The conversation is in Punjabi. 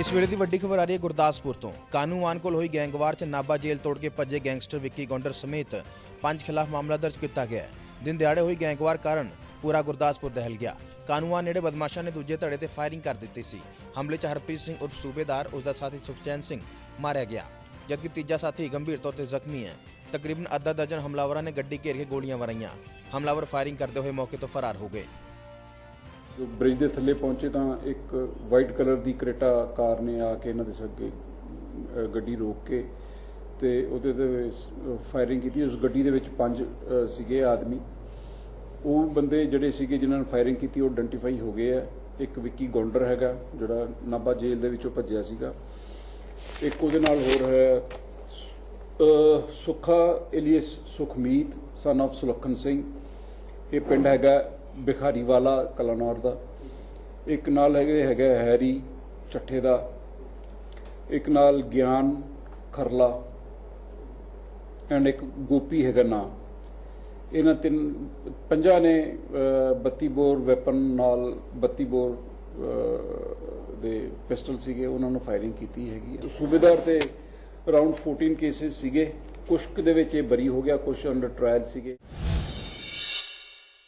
ਇਸ ਵੇਲੇ ਦੀ ਵੱਡੀ ਖਬਰ ਆ ਰਹੀ ਹੈ ਗੁਰਦਾਸਪੁਰ ਤੋਂ। ਕਾਨੂੰਵਾਨ ਕੋਲ ਹੋਈ ਗੈਂਗਵਾਰ 'ਚ ਨਾਬਾ ਜੇਲ੍ਹ ਤੋੜ ਕੇ ਭੱਜੇ ਗੈਂਗਸਟਰ ਵਿੱਕੀ ਗੌਂਡਰ ਸਮੇਤ ਪੰਜ ਖਿਲਾਫ ਮਾਮਲਾ ਦਰਜ ਕੀਤਾ ਗਿਆ ਹੈ। ਦਿਨ ਦਿਹਾੜੇ ਹੋਈ ਗੈਂਗਵਾਰ ਕਾਰਨ ਪੂਰਾ ਗੁਰਦਾਸਪੁਰ ਦਹਿਲ ਗਿਆ। ਕਾਨੂੰਵਾਨ ਨੇੜੇ ਬਦਮਾਸ਼ਾਂ ਨੇ ਦੂਜੇ ਧੜੇ ਤੇ ਫਾਇਰਿੰਗ ਕਰ ਦਿੱਤੀ ਸੀ। ਹਮਲੇ 'ਚ ਹਰਪ੍ਰੀਤ ਸਿੰਘ ਉਰਫ ਸੂਬੇਦਾਰ, ਉਸ ਦਾ ਸਾਥੀ ਸੁਖਚੈਨ ਸਿੰਘ ਮਾਰਿਆ ਗਿਆ। ਜਦਕਿ ਤੀਜਾ ਸਾਥੀ ਗੰਭੀਰ ਤੌਰ ਤੇ ਜ਼ਖਮੀ ਹੈ। ਤਕਰੀਬਨ ਅੱਧਾ ਦਰਜਨ ਹਮਲਾਵਰਾਂ ਨੇ ਗੱਡੀ ਘੇਰ ਕੇ ਗੋਲੀਆਂ ਵਰਾਈਆਂ ਹਮਲਾਵਰ ਫਾਇਰਿੰਗ ਕਰਦੇ ਹੋਏ ਮੌਕੇ ਤੋਂ ਫਰਾਰ ਹੋ ਗਏ। ਜੋ ਬ੍ਰਿਜ ਦੇ ਥੱਲੇ ਪਹੁੰਚੇ ਤਾਂ ਇੱਕ ਵਾਈਟ ਕਲਰ ਦੀ ਕਰੇਟਾ ਕਾਰ ਨੇ ਆ ਕੇ ਇਹਨਾਂ ਦੇ ਅੱਗੇ ਗੱਡੀ ਰੋਕ ਕੇ ਤੇ ਉਹਦੇ ਤੇ ਫਾਇਰਿੰਗ ਕੀਤੀ। ਉਸ ਗੱਡੀ ਦੇ ਵਿੱਚ ਪੰਜ ਸੀਗੇ ਆਦਮੀ। ਉਹ ਬੰਦੇ ਜਿਹੜੇ ਸੀਗੇ ਜਿਨ੍ਹਾਂ ਨੇ ਫਾਇਰਿੰਗ ਕੀਤੀ ਉਹ ਆਇਡੈਂਟੀਫਾਈ ਹੋ ਗਏ ਆ। ਇੱਕ ਵਿੱਕੀ ਗੌਂਡਰ ਹੈਗਾ ਜਿਹੜਾ ਨਾਭਾ ਜੇਲ੍ਹ ਦੇ ਵਿੱਚੋਂ ਭੱਜਿਆ ਸੀਗਾ। ਇੱਕ ਉਹਦੇ ਨਾਲ ਹੋਰ ਹੈ ਅ, Sukha alias Sukhmeet son of Sulakhan Singh. ਇਹ ਪਿੰਡ ਹੈਗਾ ਬਿਖਾਰੀ ਵਾਲਾ ਕਲਾਨੌਰ ਦਾ। ਇੱਕ ਨਾਲ ਹੈਗੇ ਹੈਗਾ ਹੈਰੀ ਚੱਠੇ ਦਾ। ਇੱਕ ਨਾਲ ਗਿਆਨ ਖਰਲਾ ਐਂਡ ਇੱਕ ਗੋਪੀ ਹੈਗਾ ਨਾਂ। ਇਹਨਾਂ ਤਿੰਨ ਪੰਜਾਂ ਨੇ ਅ, 32 ਬੋਰ ਵੈਪਨ ਨਾਲ 32 ਬੋਰ ਦੇ ਪਿਸਟਲ ਸੀਗੇ ਉਹਨਾਂ ਨੂੰ ਫਾਇਰਿੰਗ ਕੀਤੀ ਹੈਗੀ ਹੈ। ਸੂਬੇਦਾਰ ਤੇ ਅਰਾਊਂਡ 14 ਕੇਸਿਸ ਸੀਗੇ। ਕੁਸ਼ਕ ਦੇ ਵਿੱਚ ਇਹ ਬਰੀ ਹੋ ਗਿਆ ਕੁਝ ਅੰਡਰ ਟ੍ਰਾਇਲ ਸੀਗੇ।